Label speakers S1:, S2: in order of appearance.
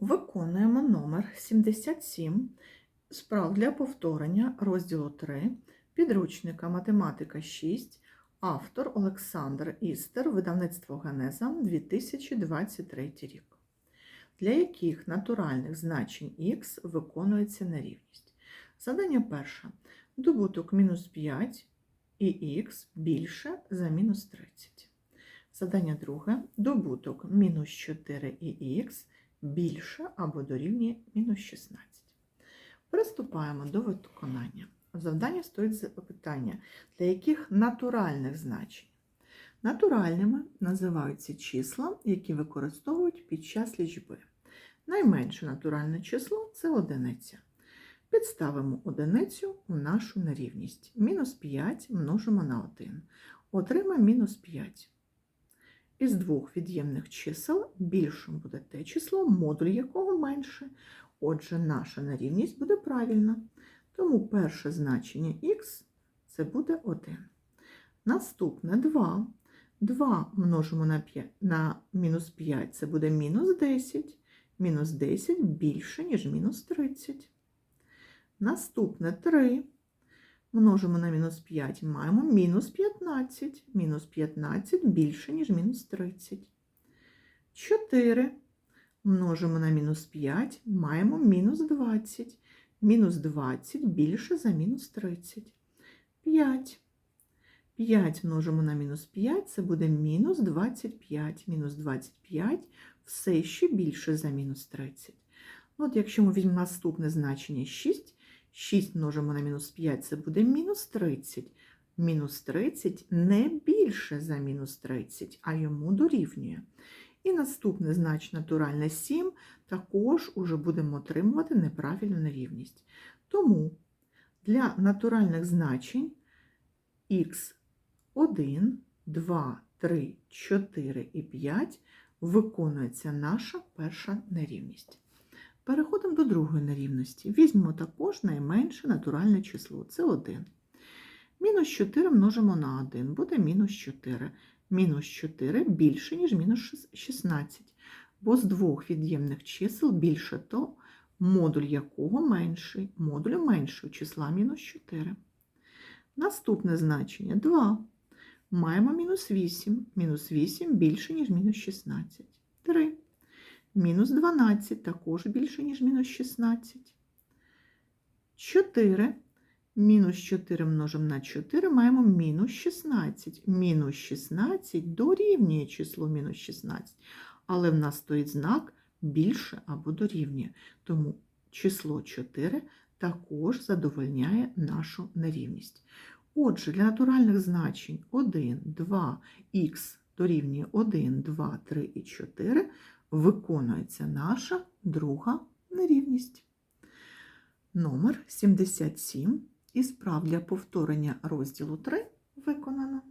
S1: Виконуємо номер 77 справ для повторення розділу 3 підручника Математика 6, автор Олександр Істер, видавництво Генеза 2023 рік. Для яких натуральних значень х виконується нерівність? Задання перше. Добуток мінус 5 і х більше за мінус 30. Задання друге. Добуток мінус 4 і х більше або дорівнює мінус 16. Приступаємо до виконання. В завданні стоїть запитання, для яких натуральних значень. Натуральними називаються числа, які використовують під час лічби. Найменше натуральне число це одиниця. Підставимо одиницю у нашу нерівність. Мінус 5 множимо на 1. Отримаємо мінус 5. Із двох від'ємних чисел більшим буде те число, модуль якого менше. Отже, наша нерівність буде правильна. Тому перше значення х це буде 1. Наступне 2. 2 множимо на, 5, на мінус 5, це буде мінус 10. Мінус 10 більше, ніж мінус 30. Наступне 3. Множимо на мінус 5, маємо мінус 15. Мінус 15 більше, ніж мінус 30. 4. Множимо на мінус 5, маємо мінус 20. Мінус 20 більше за мінус 30. 5. 5 множимо на мінус 5, це буде мінус 25. Мінус 25 все ще більше за мінус 30. Ну, От якщо ми візьмемо наступне значення 6, 6 множимо на мінус 5, це буде мінус 30. Мінус 30 не більше за мінус 30, а йому дорівнює. І наступне значення натуральне 7 також уже будемо отримувати неправильну нерівність. Тому для натуральних значень х1, 2, 3, 4 і 5 виконується наша перша нерівність. Переходимо до другої нерівності. Візьмемо також найменше натуральне число це 1. Мінус 4 множимо на 1, буде мінус 4. Мінус 4 більше, ніж мінус 16, бо з двох від'ємних чисел більше то, модуль якого менший, модулю меншого числа мінус 4. Наступне значення 2. Маємо мінус 8. Мінус 8 більше, ніж мінус 16. 3. Мінус 12 також більше, ніж мінус 16. 4. Мінус 4 множимо на 4, маємо мінус 16. Мінус 16 дорівнює число мінус 16. Але в нас стоїть знак більше або дорівнює. Тому число 4 також задовольняє нашу нерівність. Отже, для натуральних значень 1, 2, х дорівнює 1, 2, 3 і 4 виконується наша друга нерівність. Номер 77 і справ для повторення розділу 3 виконано.